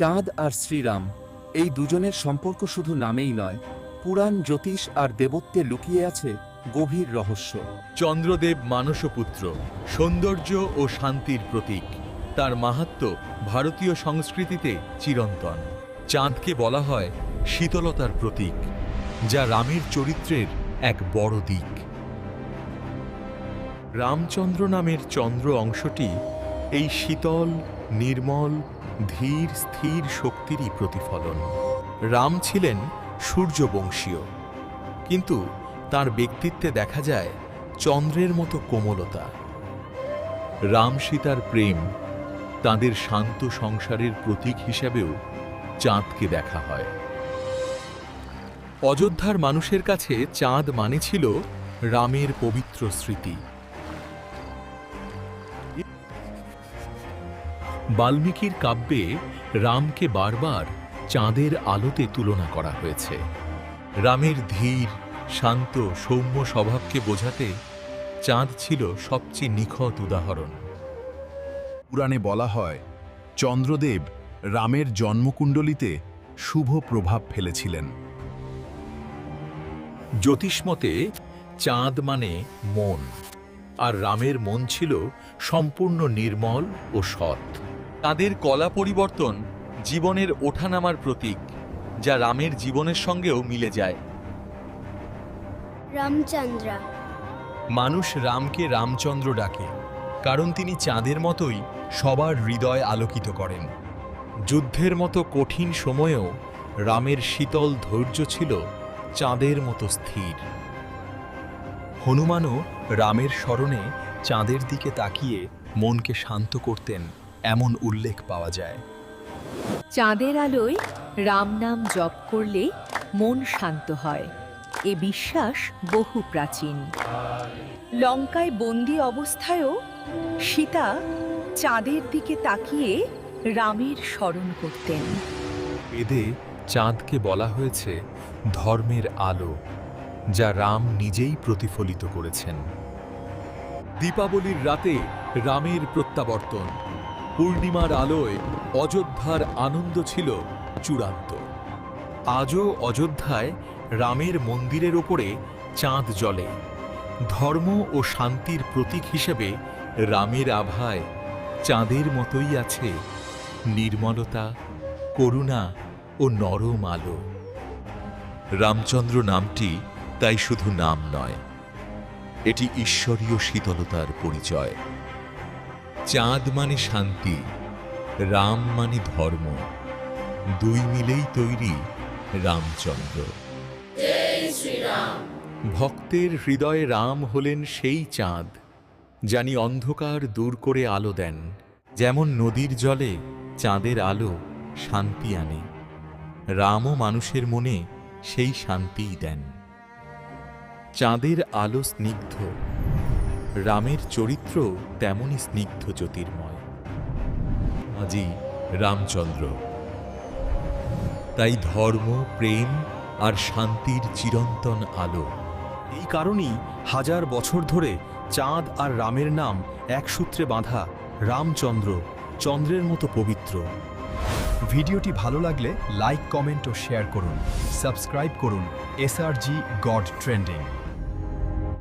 চাঁদ আর শ্রীরাম, এই দুজনের সম্পর্ক শুধু নামেই নয়, পুরাণ, জ্যোতিষ আর দেবত্বে লুকিয়ে আছে গভীর রহস্য। চন্দ্রদেব মানসপুত্র, সৌন্দর্য ও শান্তির প্রতীক। তার মাহাত্ম্য ভারতীয় সংস্কৃতিতে চিরন্তন। চাঁদকে বলা হয় শীতলতার প্রতীক, যা রামের চরিত্রের এক বড় দিক। রামচন্দ্র নামের চন্দ্র অংশটি এই শীতল নির্মল, ধীর, স্থির শক্তিরই প্রতিফলন। রাম ছিলেন সূর্যবংশীয়, কিন্তু তার ব্যক্তিত্বে দেখা যায় চন্দ্রের মতো কোমলতা। রাম সীতার প্রেম তাদের শান্ত সংসারের প্রতীক হিসেবেও চাঁদকে দেখা হয়। অযোধ্যার মানুষের কাছে চাঁদ মানে ছিল রামের পবিত্র স্মৃতি। বাল্মীকির কাব্যে রামকে বারবার চাঁদের আলোতে তুলনা করা হয়েছে। রামের ধীর শান্ত সৌম্য স্বভাবকে বোঝাতে চাঁদ ছিল সবচেয়ে নিখত উদাহরণ। পুরাণে বলা হয় চন্দ্রদেব রামের জন্মকুণ্ডলিতে শুভ প্রভাব ফেলেছিলেন। জ্যোতিষমতে চাঁদ মানে মন আর রামের মন ছিল সম্পূর্ণ নির্মল ও সৎ। তাদের কলা পরিবর্তন জীবনের ওঠানামার প্রতীক যা রামের জীবনের সঙ্গেও মিলে যায়। রামচন্দ্রা। মানুষ রামকে রামচন্দ্র ডাকে কারণ তিনি চাঁদের মতোই সবার হৃদয় আলোকিত করেন। যুদ্ধের মতো কঠিন সময়েও রামের শীতল ধৈর্য ছিল চাঁদের মতো স্থির। হনুমানও রামের স্মরণে চাঁদের দিকে তাকিয়ে মনকে শান্ত করতেন। এমন উল্লেখ পাওয়া যায়। চাঁদের আলোয় রাম নাম জপ করলে মন শান্ত হয়। এ বিশ্বাস বহু প্রাচীন। লঙ্কায় বন্দি অবস্থায়ও সীতা চাঁদের দিকে তাকিয়ে রামের স্মরণ করতেন। বেদে চাঁদকে বলা হয়েছে ধর্মের আলো যা রাম নিজেই প্রতিফলিত করেছেন। দীপাবলির রাতে রামের প্রত্যাবর্তন। পূর্ণিমার আলোয় অযোধ্যার আনন্দ ছিল চূড়ান্ত। আজও অযোধ্যায় রামের মন্দিরের ওপরে চাঁদ জলে ধর্ম ও শান্তির প্রতীক হিসেবে রামের আভায় চাঁদের মতোই আছে নির্মলতা, করুণা ও নরম আলো। রামচন্দ্র নামটি তাই শুধু নাম নয়, এটি ঈশ্বরীয় শীতলতার পরিচয়। চাঁদ মানে শান্তি, রাম মানে ধর্ম, দুই মিলেই তৈরি রামচন্দ্র। ভক্তের হৃদয়ে রাম হলেন সেই চাঁদ, জানি অন্ধকার দূর করে আলো দেন, যেমন নদীর জলে চাঁদের আলো শান্তি আনে, রামও মানুষের মনে সেই শান্তিই দেন। চাঁদের আলো স্নিগ্ধ রামের চরিত্র তেমনই স্নিগ্ধ জ্যোতির্ময়। আজি রামচন্দ্র। তাই ধর্ম, প্রেম আর শান্তির চিরন্তন আলো। এই কারণেই হাজার বছর ধরে চাঁদ আর রামের নাম এক সূত্রে বাঁধা রামচন্দ্র চন্দ্রের মতো পবিত্র। ভিডিওটি ভালো লাগলে লাইক, কমেন্ট ও শেয়ার করুন। সাবস্ক্রাইব করুন এসআরজি গড ট্রেন্ডিং।